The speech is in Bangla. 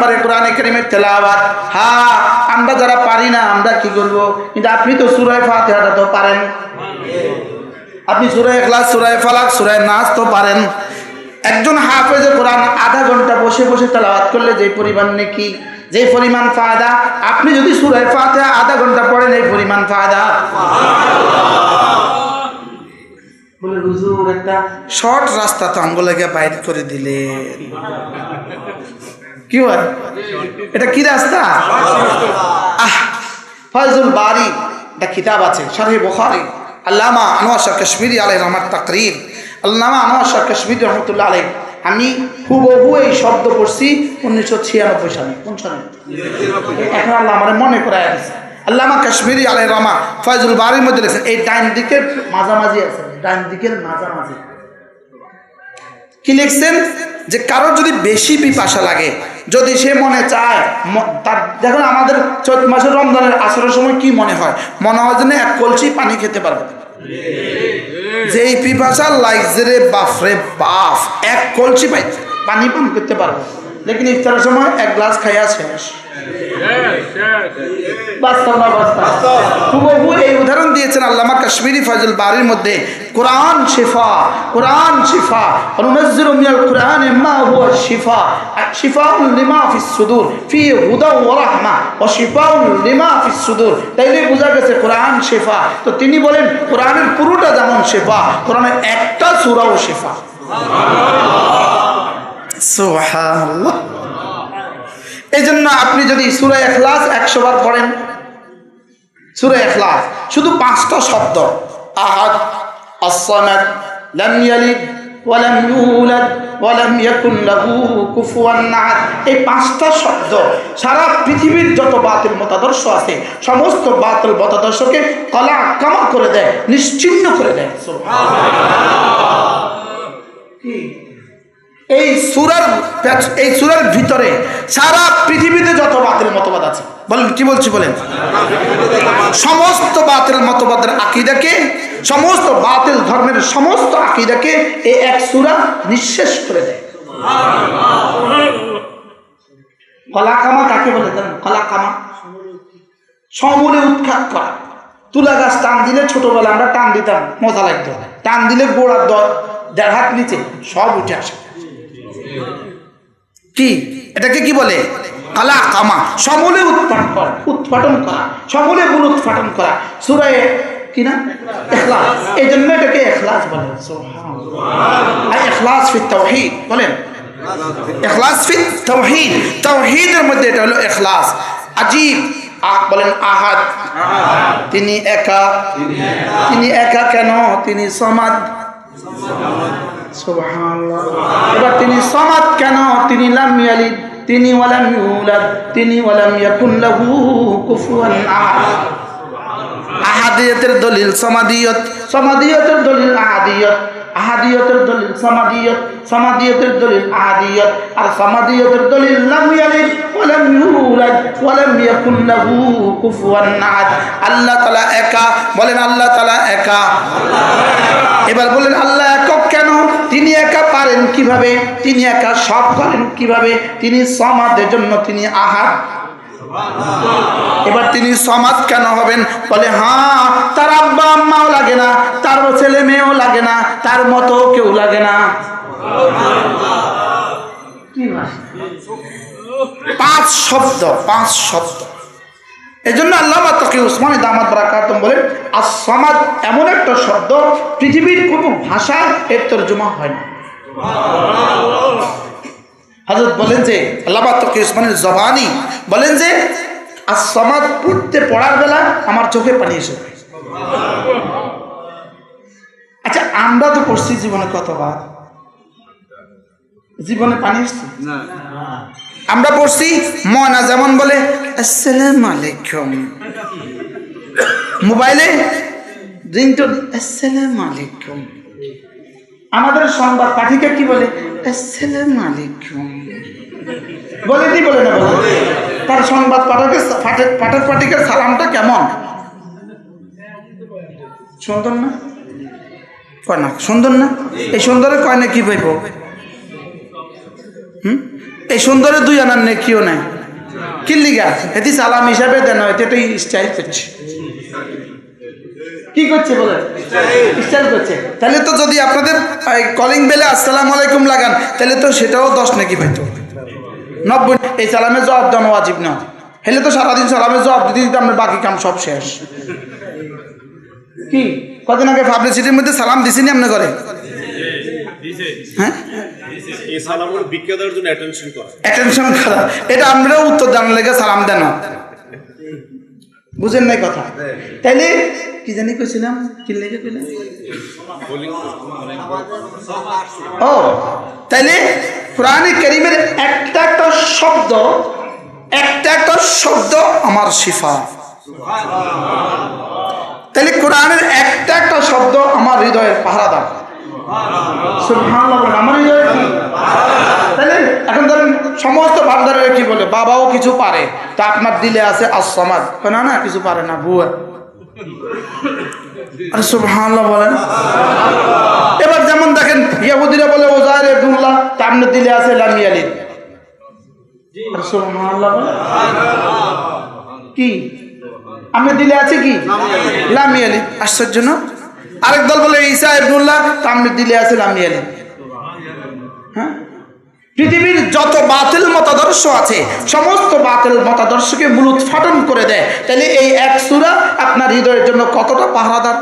নাম্বারে কোরআনে কারিমের তেলাওয়াত। হ্যাঁ আমরা যারা পারি না, আমরা কি করব? কিন্তু আপনি তো সুরায় ফাতিহাটা তো পারেন। আপনি সুরায় ক্লাস সুরায় ফালাক, সুরায় নাচ তো পারেন। একজন হাফেজে কোরআন আধা ঘণ্টা বসে বসে তেলাওয়াত করলে যে পরিমাণ নাকি, যে পরিমাণ ফায়দা। আপনি যদি সুরায় ফাতিহা আধা ঘণ্টা পড়েন, এই পরিমাণ ফায়দা। শর্ট রাস্তা তো আঙ্গুলাকে বাইর করে দিলে। কি হয় এটা কি রাস্তা? আহ ফয়জুল বারি, একটা কিতাব আছে, শারহি বুখারী। আল্লামা আনোয়ার শাহ কাশ্মীরি আলাই রহমার তাকরির। আল্লামা আনোয়ার শাহ কাশ্মীরি রহমতুল্লাহ আলাই আমি হুবহু এই শব্দ পড়ছি উনিশশো ছিয়ানব্বই সালে। কোন সালে? এখন আল্লাহ আমার মনে করায় দিচ্ছে আল্লামা কাশ্মীরি আলাই রহমা ফয়জুল বারির মধ্যে লিখছেন এই ডাইন দিকের মাঝামাঝি আছে, ডাইন দিকের মাঝামাঝি। কি লিখছেন? যে কারোর যদি বেশি পিপাসা লাগে যদি সে মনে চায় তার, দেখুন আমাদের চৈত মাসের রমজানের আসরের সময় কি মনে হয়? মনে হয় যেন এক কলসি পানি খেতে পারবে। যে এই পিপাসা লাগছে রে বাপ রে বাপ, এক কলসি পাই পানি পান করতে পারব। লেকিন ইফতারের সময় এক গ্লাস খাইয়া শেষ। এই উদাহরণ দিয়েছেন আল্লামা কাশ্মীরি ফজল বাড়ির মধ্যে। কোরআন শিফা কোরআন শিফা। অনুনজ্জির মিনাল কোরআন তিনি বলেন, কোরআনের পুরোটা যেমন শিফা, কোরআনের একটা সূরাও শিফা। এই জন্য আপনি যদি সুরা এখলাস একশো বার পড়েন, সুরা এখলাস শুধু পাঁচটা শব্দ। আহাদ ওয়ালাম ইউলাদ, ওয়ালাম ইয়াকুন লাহু কুফুয়ান আহাদ। এই পাঁচটা শব্দ সারা পৃথিবীর যত বাতিল মতাদর্শ আছে, সমস্ত বাতিল মতাদর্শকে কলা কামা করে দেয় নিশ্চিহ্ন করে দেয়। কি? এই সুরার এই সুরার ভিতরে সারা পৃথিবীতে যত বাতিল মতবাদ আছে, বলেন, কি বলছি বলেন? সমস্ত বাতিল মতবাদের আকিদাকে, সমস্ত বাতিল ধর্মের সমস্ত আকিদাকে এই এক সুরা নিঃশেষ করে দেয়। কলাকামা কাকে বলে জানেন? কলাকামা। সমূলে উৎখাত করা। তুলা গাছ টান দিলে ছোটবেলা আমরা টান দিতাম, মজা লাগতো। টান দিলে গোড়ার দ দেড় হাত নিচে সব উঠে আসে। কি? এটাকে কি বলে? কালা কামা সমূলে উৎপাদন করা উৎপাদন করা, সমূলে গুণ উৎপাদন করা। সুরায় কি না? এখলাস এই জন্য এটাকে এখলাস বলে। এখলাস ফি তাওহীদ, বলেন। এখলাস ফি তাওহীদ। তাওহীদের মধ্যে এটা হলো এখলাস আজীব, আ- বলেন আহাদ। তিনি একা। তিনি একা কেন? তিনি সমাদ। এবার তিনি সমাদ কেন? তিনি লাম ইয়ালিদ তিনি ওয়ালাম ইউলাদ তিনি ওয়ালাম ইয়াকুন লাহু কুফুয়ান আহাদ। আহাদিয়তের দলিল সমাদিয়ত। সমাদিয়তের দলিল আহাদিয়ত আহাদিয়তের দলিল সমাদিয়ত সমাদিয়তের দলিল আহাদিয়ত আর সমাদিয়তের দলিল লাম ইয়ালিদ ওয়ালাম ইউলাদ ওয়ালাম ইয়াকুন লাহু কুফুয়ান আহাদ। আল্লাহ তাআলা একা বলেন আল্লাহ তাআলা একা। এবার বলেন আল্লাহ কেন? তিনি একা পারেন কীভাবে? তিনি একা সব করেন কীভাবে? তিনি সমাদের জন্য তিনি আহার। এবার তিনি সমাজ কেন হবেন? বলে হ্যাঁ তার আব্বা আম্মাও লাগে না তার ছেলে মেয়েও লাগে না, তার মতো কেউ লাগে না। পাঁচ শব্দ পাঁচ শব্দ। এই জন্য আল্লাহ তাকে উসমানী দামাত বারাকাতম বলেন আর সমাজ এমন একটা শব্দ পৃথিবীর কোনো ভাষায় এর তর্জমা হয় না। হজরত বলেন যে আল্লাহ তাকে উসমানের জবানি বলেন যে আর সমাজ পড়তে পড়ার বেলা আমার চোখে পানি এসে আচ্ছা আমরা তো পড়ছি জীবনে কতবার? জীবনে পানি এসছে? আমরা পড়ছি ময়না যেমন বলে, আসসালামু আলাইকুম। মোবাইলে রিংটোন, আসসালামু আলাইকুম। আমাদের সংবাদ পাঠিকা কি বলে, আসসালামু আলাইকুম। বলে কি বলে না বলে? তার সংবাদ পাঠক পাঠক পাঠিকার সালামটা কেমন? সুন্দর না? কয় না, সুন্দর না? এই সুন্দরে কয় না কি পাইব? এই সুন্দরের দুই আনার নেকিও নাই। কিল্লিগা এটি সালাম হিসাবে দেন এটি একটা স্টাইল করছে। কি করছে বলে? স্টাইল করছে। তাহলে তো যদি আপনাদের কলিং বেলে আসসালামু আলাইকুম লাগান, তাহলে তো সেটাও দশ নাকি পাইতো। নব্বই এই সালামের জবাব দেওয়া ওয়াজিব না। হেলে তো সারাদিন সালামের জবাব দিতে দিতে আপনার বাকি কাম সব শেষ। কি? কদিন আগে পাবলিসিটির মধ্যে সালাম দিছিনি আপনি করে হ্যাঁ? এই সালামুল ভিক্ষা অ্যাটেনশন করা। এটা আমরা উত্তর জানার লেগে সালাম দেন বুঝেন নাই কথা। তাইলে কি জানি কইছিলাম? কি লেগে কইলাম ও তাইলে কোরআনে করিমের একটা একটা শব্দ একটা একটা শব্দ আমার শিফা। তাহলে কোরআনের একটা একটা শব্দ আমার হৃদয়ের পাহারা দাও এখন ধরেন সমস্ত ভান্ডারের কি বলে? বাবাও কিছু পারে, তা আপনার দিলে আছে আসমাদ না না, কিছু পারে না বুয়া আরে সুবহানাল্লাহ বলেন। এবার যেমন দেখেন ইয়াহুদিরা বলে ওজায়ের আব্দুল্লাহ তা আপনার দিলে আছে লামি সুবহানাল্লাহ কি? আমি দিলে আছে কি? লামি আলী আশ্চর্য না? আরেক দল বলে ঈসা ইবনুল্লাহ তামলি দিলে আছে আমি আলী হ্যাঁ? পৃথিবীর যত বাতিল মতাদর্শ আছে, সমস্ত বাতিল মতাদর্শকে মূলত ফাটন করে দেয়। তাহলে এই এক সুরা আপনার হৃদয়ের জন্য কতটা পাহারাদার?